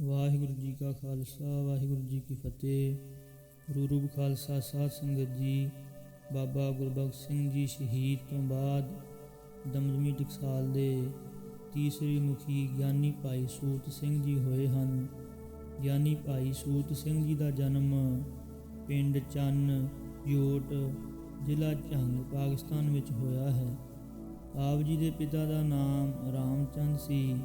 ਵਾਹਿਗੁਰੂ ਜੀ ਕਾ ਖਾਲਸਾ, ਵਾਹਿਗੁਰੂ ਜੀ ਕੀ ਫਤਿਹ। ਗੁਰੂ ਰੂਪ ਖਾਲਸਾ ਸਾਧ ਸੰਗਤ ਜੀ, ਬਾਬਾ ਗੁਰਬਖਸ਼ ਸਿੰਘ ਜੀ ਸ਼ਹੀਦ ਤੋਂ ਬਾਅਦ ਦਮਦਮੀ ਟਕਸਾਲ ਦੇ ਤੀਸਰੇ ਮੁਖੀ ਗਿਆਨੀ ਭਾਈ ਸੂਤ ਸਿੰਘ ਜੀ ਹੋਏ ਹਨ। ਗਿਆਨੀ ਭਾਈ ਸੂਤ ਸਿੰਘ ਜੀ ਦਾ ਜਨਮ ਪਿੰਡ ਚੰਨ ਯੋਟ ਜ਼ਿਲ੍ਹਾ ਝੰਗ, ਪਾਕਿਸਤਾਨ ਵਿੱਚ ਹੋਇਆ ਹੈ। ਆਪ ਜੀ ਦੇ ਪਿਤਾ ਦਾ ਨਾਮ ਰਾਮਚੰਦ ਸੀ।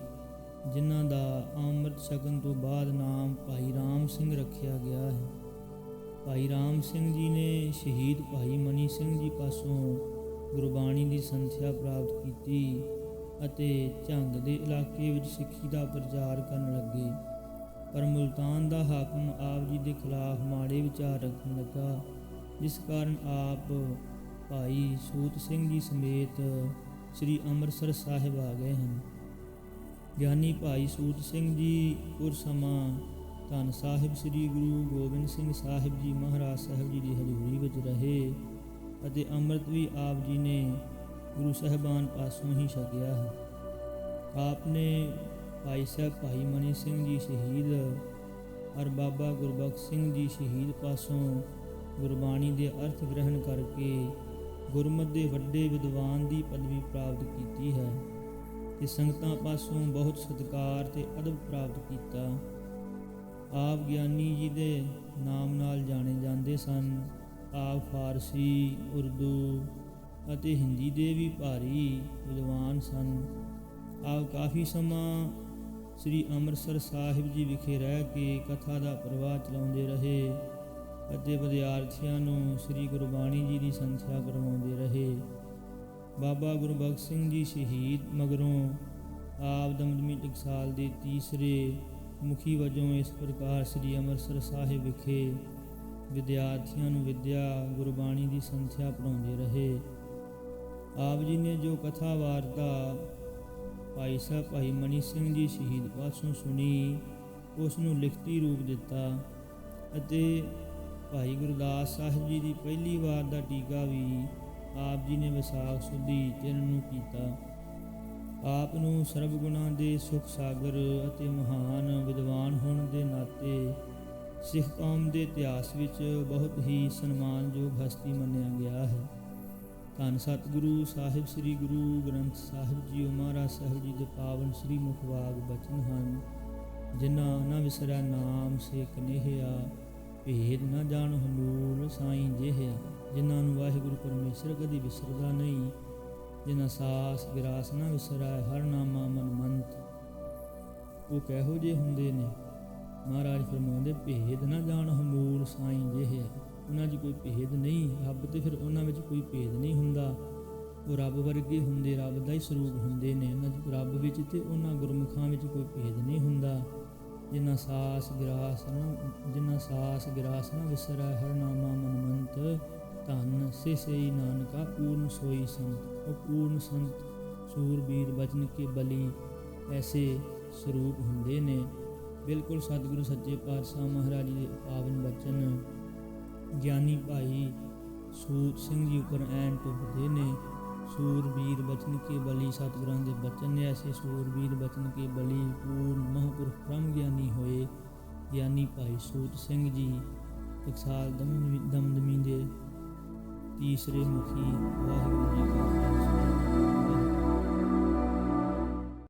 ਜਿਨ੍ਹਾਂ ਦਾ ਅੰਮ੍ਰਿਤ ਛਕਣ ਤੋਂ ਬਾਅਦ ਨਾਮ ਭਾਈ ਰਾਮ ਸਿੰਘ ਰੱਖਿਆ ਗਿਆ ਹੈ। ਭਾਈ ਰਾਮ ਸਿੰਘ ਜੀ ਨੇ ਸ਼ਹੀਦ ਭਾਈ ਮਨੀ ਸਿੰਘ ਜੀ ਪਾਸੋਂ ਗੁਰਬਾਣੀ ਦੀ ਸੰਥਿਆ ਪ੍ਰਾਪਤ ਕੀਤੀ ਅਤੇ ਝੰਗ ਦੇ ਇਲਾਕੇ ਵਿੱਚ ਸਿੱਖੀ ਦਾ ਪ੍ਰਚਾਰ ਕਰਨ ਲੱਗੇ। ਪਰ ਮੁਲਤਾਨ ਦਾ ਹਾਕਮ ਆਪ ਜੀ ਦੇ ਖਿਲਾਫ ਮਾੜੇ ਵਿਚਾਰ ਰੱਖਣ ਲੱਗਾ, ਜਿਸ ਕਾਰਨ ਆਪ ਭਾਈ ਸੂਤ ਸਿੰਘ ਜੀ ਸਮੇਤ ਸ੍ਰੀ ਅੰਮ੍ਰਿਤਸਰ ਸਾਹਿਬ ਆ ਗਏ ਹਨ। ਗਿਆਨੀ ਭਾਈ ਸੂਤ ਸਿੰਘ ਜੀ ਪੁਰ ਸਮਾਂ ਧੰਨ ਸਾਹਿਬ ਸ੍ਰੀ ਗੁਰੂ ਗੋਬਿੰਦ ਸਿੰਘ ਸਾਹਿਬ ਜੀ, ਮਹਾਰਾਜ ਸਾਹਿਬ ਜੀ ਦੀ ਹਜ਼ੂਰੀ ਵਿੱਚ ਰਹੇ ਅਤੇ ਅੰਮ੍ਰਿਤ ਵੀ ਆਪ ਜੀ ਨੇ ਗੁਰੂ ਸਾਹਿਬਾਨ ਪਾਸੋਂ ਹੀ ਛਕਿਆ ਹੈ। ਆਪ ਨੇ ਭਾਈ ਸਾਹਿਬ ਭਾਈ ਮਨੀ ਸਿੰਘ ਜੀ ਸ਼ਹੀਦ ਔਰ ਬਾਬਾ ਗੁਰਬਖਸ਼ ਸਿੰਘ ਜੀ ਸ਼ਹੀਦ ਪਾਸੋਂ ਗੁਰਬਾਣੀ ਦੇ ਅਰਥ ਗ੍ਰਹਿਣ ਕਰਕੇ ਗੁਰਮਤਿ ਦੇ ਵੱਡੇ ਵਿਦਵਾਨ ਦੀ ਪਦਵੀ ਪ੍ਰਾਪਤ ਕੀਤੀ ਹੈ। ਤੇ ਸੰਗਤਾਂ ਪਾਸੋਂ ਬਹੁਤ ਸਤਿਕਾਰ ਤੇ ਅਦਬ ਪ੍ਰਾਪਤ ਕੀਤਾ। ਆਪ ਗਿਆਨੀ ਜੀ ਦੇ ਨਾਮ ਨਾਲ ਜਾਣੇ ਜਾਂਦੇ ਸਨ। ਆਪ ਫਾਰਸੀ, ਉਰਦੂ ਅਤੇ ਹਿੰਦੀ ਦੇ ਵੀ ਭਾਰੀ ਵਿਦਵਾਨ ਸਨ। ਆਪ ਕਾਫੀ ਸਮਾਂ ਸ੍ਰੀ ਅੰਮ੍ਰਿਤਸਰ ਸਾਹਿਬ ਜੀ ਵਿਖੇ ਰਹਿ ਕੇ ਕਥਾ ਦਾ ਪ੍ਰਵਾਹ ਚਲਾਉਂਦੇ ਰਹੇ ਅਤੇ ਵਿਦਿਆਰਥੀਆਂ ਨੂੰ ਸ੍ਰੀ ਗੁਰਬਾਣੀ ਜੀ ਦੀ ਸੰਥਿਆ ਕਰਵਾਉਂਦੇ ਰਹੇ। ਬਾਬਾ ਗੁਰਬਖਸ਼ ਸਿੰਘ ਜੀ ਸ਼ਹੀਦ ਮਗਰੋਂ ਆਪ ਦਮਦਮੀ ਟਕਸਾਲ ਦੇ ਤੀਸਰੇ ਮੁਖੀ ਵਜੋਂ ਇਸ ਪ੍ਰਕਾਰ ਸ੍ਰੀ ਅੰਮ੍ਰਿਤਸਰ ਸਾਹਿਬ ਵਿਖੇ ਵਿਦਿਆਰਥੀਆਂ ਨੂੰ ਵਿਦਿਆ ਗੁਰਬਾਣੀ ਦੀ ਸੰਥਿਆ ਪੜਾਉਂਦੇ ਰਹੇ। ਆਪ ਜੀ ਨੇ ਜੋ ਕਥਾ ਵਾਰਤਾ ਭਾਈ ਸਾਹਿਬ ਭਾਈ ਮਨੀ ਸਿੰਘ ਜੀ ਸ਼ਹੀਦ ਪਾਸੋਂ ਸੁਣੀ, ਉਸ ਨੂੰ ਲਿਖਤੀ ਰੂਪ ਦਿੱਤਾ ਅਤੇ ਭਾਈ ਗੁਰਦਾਸ ਸਾਹਿਬ ਜੀ ਦੀ ਪਹਿਲੀ ਵਾਰ ਦਾ ਟੀਕਾ ਵੀ ਆਪ ਜੀ ਨੇ ਵਿਸਾਖ ਸੁਦੀ ਤਿੰਨ ਨੂੰ ਕੀਤਾ। ਆਪ ਨੂੰ ਸਰਬ ਗੁਣਾਂ ਦੇ ਸੁਖ ਸਾਗਰ ਅਤੇ ਮਹਾਨ ਵਿਦਵਾਨ ਹੋਣ ਦੇ ਨਾਤੇ ਸਿੱਖ ਕੌਮ ਦੇ ਇਤਿਹਾਸ ਵਿੱਚ ਬਹੁਤ ਹੀ ਸਨਮਾਨਯੋਗ ਹਸਤੀ ਮੰਨਿਆ ਗਿਆ ਹੈ। ਧੰਨ ਸਤਿਗੁਰੂ ਸਾਹਿਬ ਸ੍ਰੀ ਗੁਰੂ ਗ੍ਰੰਥ ਸਾਹਿਬ ਜੀ ਮਹਾਰਾਜ ਸਾਹਿਬ ਜੀ ਦੇ ਪਾਵਨ ਸ੍ਰੀ ਮੁਖਵਾਗ ਬਚਨ ਹਨ, ਜਿਨ੍ਹਾਂ ਨਾ ਵਿਸਰੈ ਨਾਮ ਸੇ ਕਨੇਹਿਆ ਭੇਦ ਨਾ ਜਾਣ ਹਮੂਲ ਸਾਈਂ ਜਿਹਿਆ ਜਿਨ੍ਹਾਂ ਨੂੰ ਵਾਹਿਗੁਰੂ ਪਰਮੇਸ਼ਰ ਕਦੀ ਵਿਸਰਦਾ ਨਹੀਂ, ਜਿਨ੍ਹਾਂ ਸਾਸ ਵਿਰਾਸ ਨਾ ਵਿਸਰੈ ਹਰ ਨਾਮਾ ਮਨ ਮੰਤ ਉਹ ਕਹੋ ਜੇ ਹੁੰਦੇ ਨੇ? ਮਹਾਰਾਜ ਫਰਮਾਉਂਦੇ, ਭੇਦ ਨਾ ਜਾਣ ਹਮੂਲ ਸਾਈਂ ਜਿਹਿਆ ਉਹਨਾਂ 'ਚ ਕੋਈ ਭੇਦ ਨਹੀਂ, ਰੱਬ ਤੇ ਫਿਰ ਉਹਨਾਂ ਵਿੱਚ ਕੋਈ ਭੇਦ ਨਹੀਂ ਹੁੰਦਾ। ਉਹ ਰੱਬ ਵਰਗੇ ਹੁੰਦੇ, ਰੱਬ ਦਾ ਹੀ ਸਰੂਪ ਹੁੰਦੇ ਨੇ। ਉਹਨਾਂ 'ਚ ਰੱਬ ਵਿੱਚ ਤੇ ਉਹਨਾਂ ਗੁਰਮੁਖਾਂ ਵਿੱਚ ਕੋਈ ਭੇਦ ਨਹੀਂ ਹੁੰਦਾ। ਜਿਨ੍ਹਾਂ ਸਾਸ ਗਿਰਾਸ ਨਾ, ਜਿਨ੍ਹਾਂ ਸਾਸ ਗਿਰਾਸ ਨਾ ਵਿਸਰੈ ਹਰ ਨਾਮਾ ਮਨ ਧੰਨ ਸੇ ਸ੍ਰੀ ਨਾਨਕਾ, ਪੂਰਨ ਸੋਈ ਸੰਤ ਉਹ ਪੂਰਨ ਸੰਤ, ਸੂਰਬੀਰ ਬਚਨ ਕੇ ਬਲੀ, ਐਸੇ ਸਰੂਪ ਹੁੰਦੇ ਨੇ। ਬਿਲਕੁਲ ਸਤਿਗੁਰੂ ਸੱਚੇ ਪਾਤਸ਼ਾਹ ਮਹਾਰਾਜ ਦੇ ਪਾਵਨ ਬਚਨ ਗਿਆਨੀ ਭਾਈ ਸੂਤ ਸਿੰਘ ਜੀ ਉੱਪਰ ਐਨ ਟੁੱਟਦੇ ਨੇ। ਸੂਰਬੀਰ ਬਚਨ ਕੇ ਬਲੀ ਸਤਿਗੁਰਾਂ ਦੇ ਬਚਨ ਨੇ, ਐਸੇ ਸੂਰਬੀਰ ਬਚਨ ਕੇ ਬਲੀ ਪੂਰਨ ਮਹਾਂਪੁਰਖ ਬ੍ਰਹਮ ਗਿਆਨੀ ਹੋਏ। ਗਿਆਨੀ ਭਾਈ ਸੂਤ ਸਿੰਘ ਜੀ ਟਕਸਾਲ ਦਮਦਮੀ ਦਮਦਮੀ ਤੀਸਰੇ ਮੁਖੀ ਵਾਹਿਗੁਰੂ ਜੀ ਕਾ ਖਾਲਸਾ।